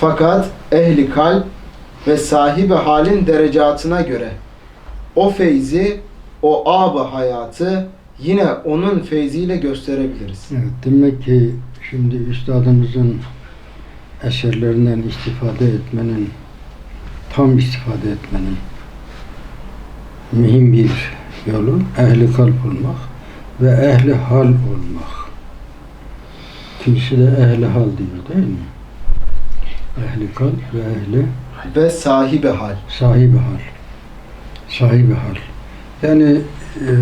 Fakat ehli kalp ve sahibi halin derecatına göre o feyzi, o ab hayatı yine onun feyziyle gösterebiliriz. Evet, demek ki şimdi üstadımızın eserlerinden istifade etmenin, tam istifade etmenin mühim bir yolu ehli kalp olmak ve ehli hal olmak. Kimisi de ehli hal diyor değil mi? Ehli kalp ve ehli Ve sahibi hal. sahibi hal. Sahibi hal. Yani e,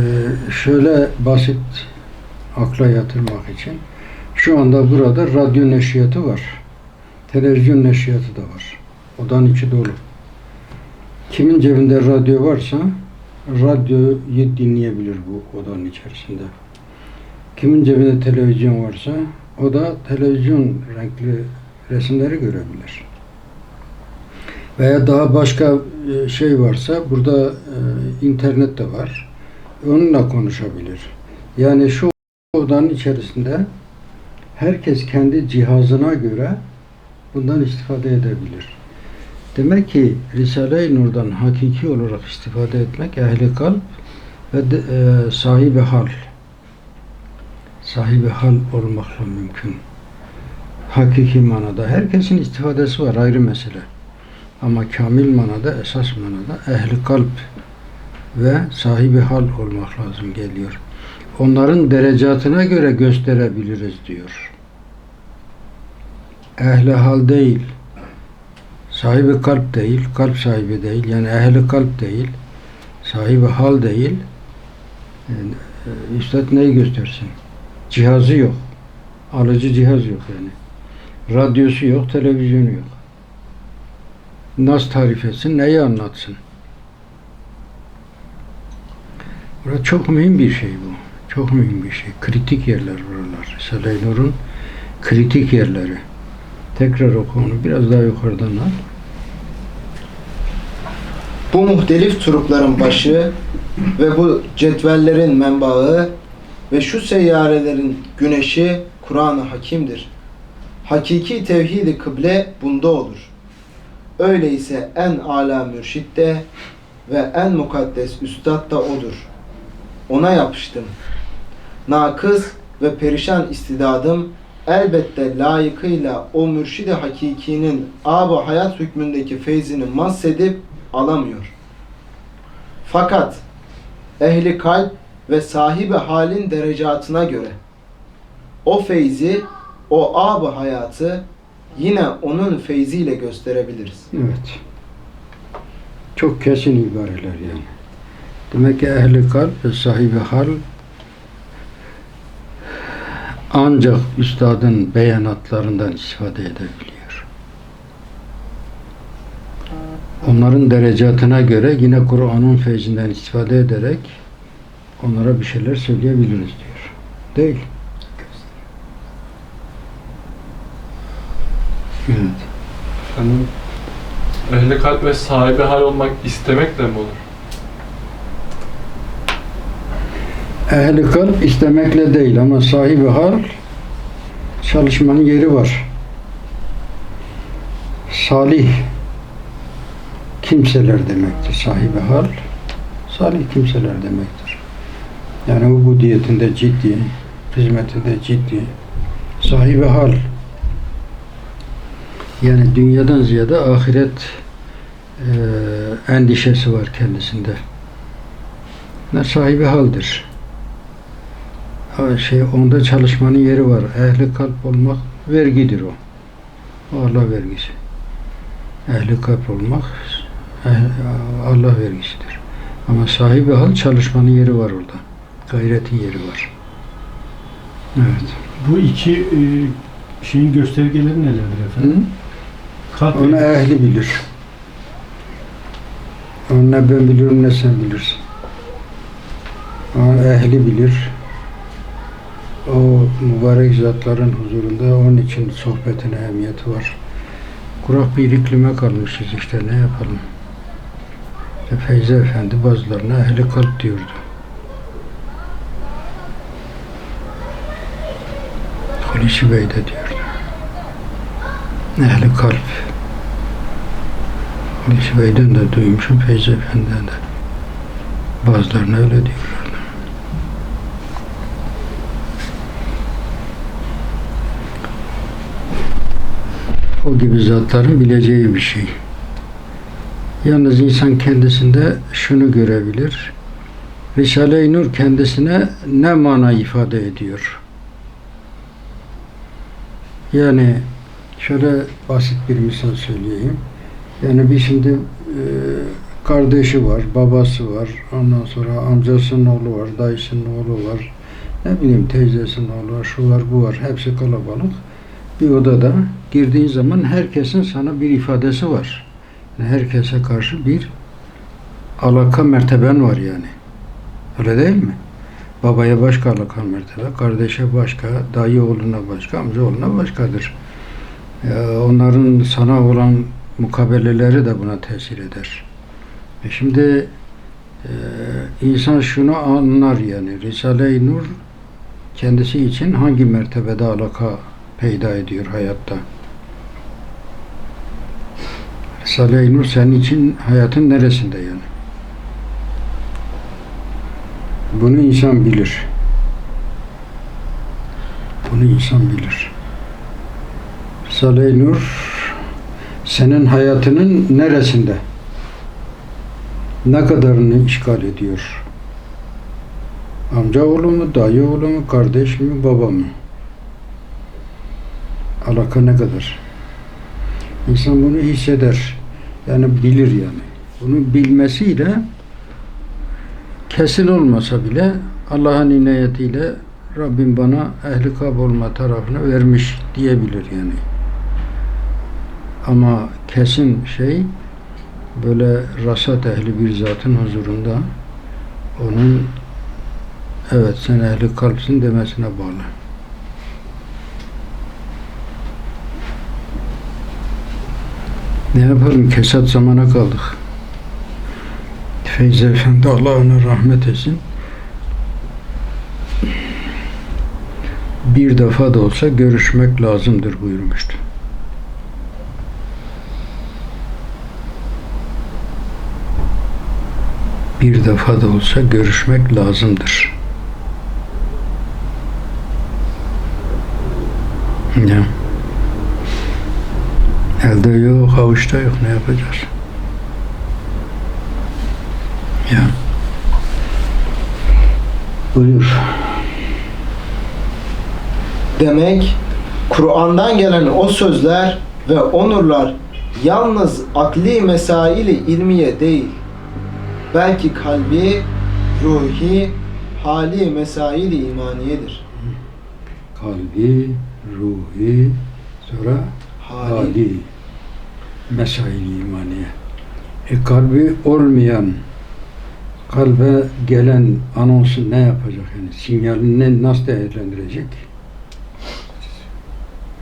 şöyle basit akla yatırmak için şu anda burada radyo neşriyatı var. Televizyon neşriyatı da var. Odanın içi dolu. Kimin cebinde radyo varsa radyoyu dinleyebilir bu odanın içerisinde. Kimin cebinde televizyon varsa o da televizyon renkli resimleri görebilir veya daha başka e, şey varsa burada e, internet de var. Onunla konuşabilir. Yani şu odanın içerisinde herkes kendi cihazına göre bundan istifade edebilir. Demek ki Risale-i Nur'dan hakiki olarak istifade etmek ehli kalp ve de, e, sahibi hal sahibi hal olmakla mümkün. Hakiki manada herkesin istifadesi var ayrı mesele. Ama kamil manada, esas manada ehli kalp ve sahibi hal olmak lazım geliyor. Onların derecatına göre gösterebiliriz diyor. Ehli hal değil, sahibi kalp değil, kalp sahibi değil, yani ehli kalp değil, sahibi hal değil. Yani, e, Üstad neyi göstersin? Cihazı yok. Alıcı cihaz yok yani. Radyosu yok, televizyonu yok nasıl tarif etsin, neyi anlatsın? Burada çok mühim bir şey bu. Çok mühim bir şey. Kritik yerler buralar. Risale-i kritik yerleri. Tekrar oku onu. Biraz daha yukarıdan al. Bu muhtelif turukların başı ve bu cetvellerin menbaı ve şu seyyarelerin güneşi Kur'an-ı Hakim'dir. Hakiki tevhid-i kıble bunda olur. Öyleyse en ala mürşit de ve en mukaddes üstad da odur. Ona yapıştım. Nakız ve perişan istidadım elbette layıkıyla o mürşidi hakikinin ab hayat hükmündeki feyzini mahsedip alamıyor. Fakat ehli kalp ve sahibi halin derecatına göre o feyzi, o ab hayatı yine onun feyziyle gösterebiliriz. Evet. Çok kesin ibareler yani. Demek ki ehli kalp ve sahibi hal ancak üstadın beyanatlarından istifade edebiliyor. Onların derecatına göre yine Kur'an'ın feyzinden istifade ederek onlara bir şeyler söyleyebiliriz diyor. Değil. Evet. Efendim, ehli kalp ve sahibi hal olmak istemekle mi olur? Ehli kalp istemekle değil ama sahibi hal çalışmanın yeri var. Salih kimseler demektir sahibi hal. Salih kimseler demektir. Yani ubudiyetinde ciddi, hizmetinde ciddi, sahibi hal. Yani dünyadan ziyade ahiret eee, endişesi var kendisinde. Ne sahibi haldir. Ha, şey onda çalışmanın yeri var. Ehli kalp olmak vergidir o. Allah vergisi. Ehli kalp olmak eh- Allah vergisidir. Ama sahibi hal çalışmanın yeri var orada. Gayretin yeri var. Evet. Bu iki e, şeyin göstergeleri nelerdir efendim? Kalp Onu ehli bilir. Onu ne ben bilirim ne sen bilirsin. Onu ehli bilir. O mübarek zatların huzurunda onun için sohbetin ehemmiyeti var. Kurak bir iklime kalmışız işte ne yapalım. İşte Feyzi Efendi bazılarına ehli kalp diyordu. Hulusi Bey de diyordu. Ehli kalp. Hulusi Bey'den de duymuşum, Feyzi Efendi'den de. Bazılarına öyle diyorlar. O gibi zatların bileceği bir şey. Yalnız insan kendisinde şunu görebilir. Risale-i Nur kendisine ne mana ifade ediyor? Yani şöyle basit bir misal söyleyeyim. Yani bir şimdi e, kardeşi var, babası var, ondan sonra amcasının oğlu var, dayısının oğlu var, ne bileyim teyzesinin oğlu var, şu var, bu var, hepsi kalabalık. Bir odada girdiğin zaman herkesin sana bir ifadesi var. Yani herkese karşı bir alaka merteben var yani. Öyle değil mi? Babaya başka alaka mertebe, kardeşe başka, dayı oğluna başka, amca oğluna başkadır. Ya onların sana olan mukabeleleri de buna tesir eder. E şimdi e, insan şunu anlar yani Risale-i Nur kendisi için hangi mertebede alaka peyda ediyor hayatta. Risale-i Nur senin için hayatın neresinde yani? Bunu insan bilir. Bunu insan bilir. Risale-i Nur senin hayatının neresinde? Ne kadarını işgal ediyor? Amca oğlu mu, dayı oğlu mu, kardeş mi, baba mı? Alaka ne kadar? İnsan bunu hisseder. Yani bilir yani. Bunu bilmesiyle kesin olmasa bile Allah'ın inayetiyle Rabbim bana ehli kab olma tarafını vermiş diyebilir yani. Ama kesin şey böyle rasat ehli bir zatın huzurunda onun evet sen ehli kalpsin demesine bağlı. Ne yapalım kesat zamana kaldık. Feyzi Efendi Allah ona rahmet etsin. Bir defa da olsa görüşmek lazımdır buyurmuştu. Bir defa da olsa görüşmek lazımdır. Ya. Elde yok, avuçta yok. Ne yapacağız? Ya. Buyur. Demek Kur'an'dan gelen o sözler ve onurlar yalnız akli mesaili ilmiye değil, belki kalbi, ruhi, hali mesaili imaniyedir. Kalbi, ruhi, sonra Hali. hali, mesail imaniye. E kalbi olmayan, kalbe gelen anonsu ne yapacak yani? Sinyalini nasıl değerlendirecek?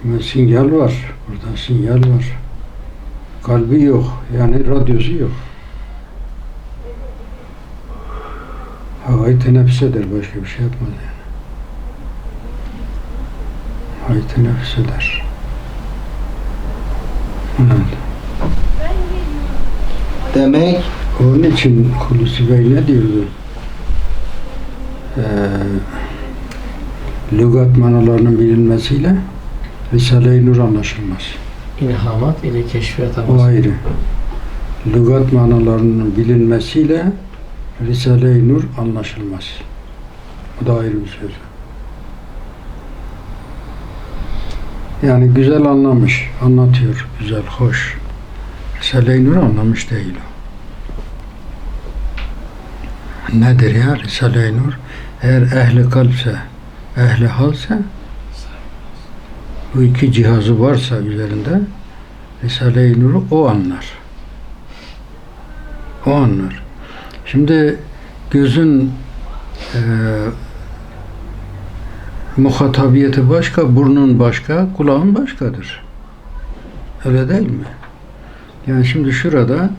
Ama sinyal var. Burada sinyal var. Kalbi yok. Yani radyosu yok. Havayı teneffüs eder. Başka bir şey yapmaz yani. Havayı teneffüs eder. Evet. Demek Onun için Hulusi Bey ne diyordu? Ee, lügat manalarının bilinmesiyle Risale-i Nur anlaşılmaz. İlhamat ile keşfiyat O ayrı. Lügat manalarının bilinmesiyle Risale-i Nur anlaşılmaz. Bu da ayrı bir söz. Yani güzel anlamış, anlatıyor. Güzel, hoş. Risale-i Nur anlamış değil o. Nedir ya Risale-i Nur? Eğer ehli kalpse, ehli halse bu iki cihazı varsa üzerinde Risale-i Nur'u o anlar. O anlar. Şimdi gözün e, muhatabiyeti başka, burnun başka, kulağın başkadır. Öyle değil mi? Yani şimdi şurada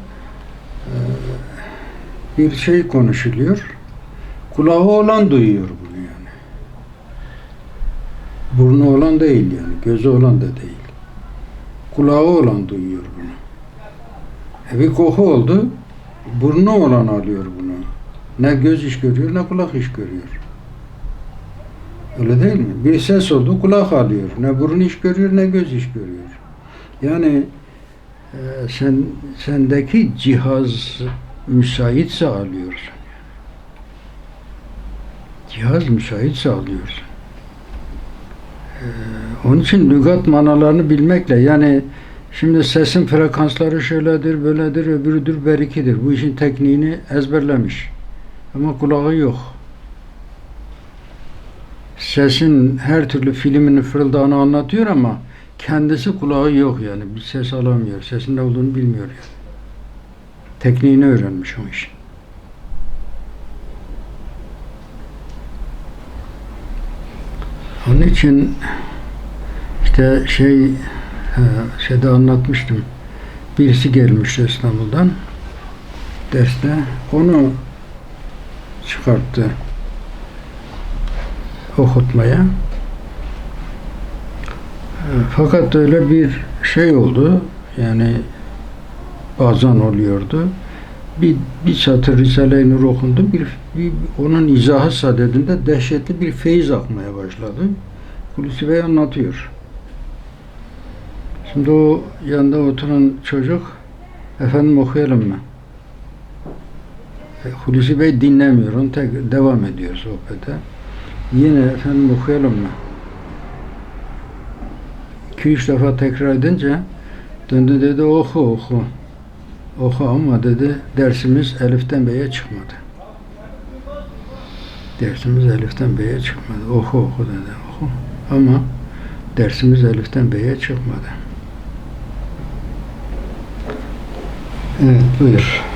e, bir şey konuşuluyor. Kulağı olan duyuyor bunu yani. Burnu olan değil yani. Gözü olan da değil. Kulağı olan duyuyor bunu. E bir koku oldu. Burnu olan alıyor bunu. Ne göz iş görüyor ne kulak iş görüyor. Öyle değil mi? Bir ses oldu kulak alıyor. Ne burun iş görüyor ne göz iş görüyor. Yani e, sen sendeki cihaz müsaitse alıyorsun. Cihaz müsaitse alıyorsun. E, onun için lügat manalarını bilmekle yani şimdi sesin frekansları şöyledir, böyledir, öbürüdür, berikidir. Bu işin tekniğini ezberlemiş. Ama kulağı yok. Sesin her türlü filmini fırıldağını anlatıyor ama kendisi kulağı yok yani. Bir ses alamıyor. Sesin ne olduğunu bilmiyor yani. Tekniğini öğrenmiş o işin. Onun için işte şey şeyde anlatmıştım. Birisi gelmişti İstanbul'dan derste. Onu çıkarttı okutmaya. Fakat öyle bir şey oldu. Yani bazen oluyordu. Bir, bir satır Risale-i Nur okundu. Bir, bir, onun izahı sadedinde dehşetli bir feyiz akmaya başladı. Hulusi Bey anlatıyor. Şimdi o yanında oturan çocuk efendim okuyalım mı? E, Hulusi Bey dinlemiyor. Onu tek, devam ediyor sohbete. Yine efendim okuyalım mı? İki üç defa tekrar edince döndü dedi oku oku. Oku ama dedi dersimiz Elif'ten B'ye çıkmadı. Dersimiz Elif'ten B'ye çıkmadı. Oku oku dedi oku. Ama dersimiz Elif'ten B'ye çıkmadı. Evet buyur.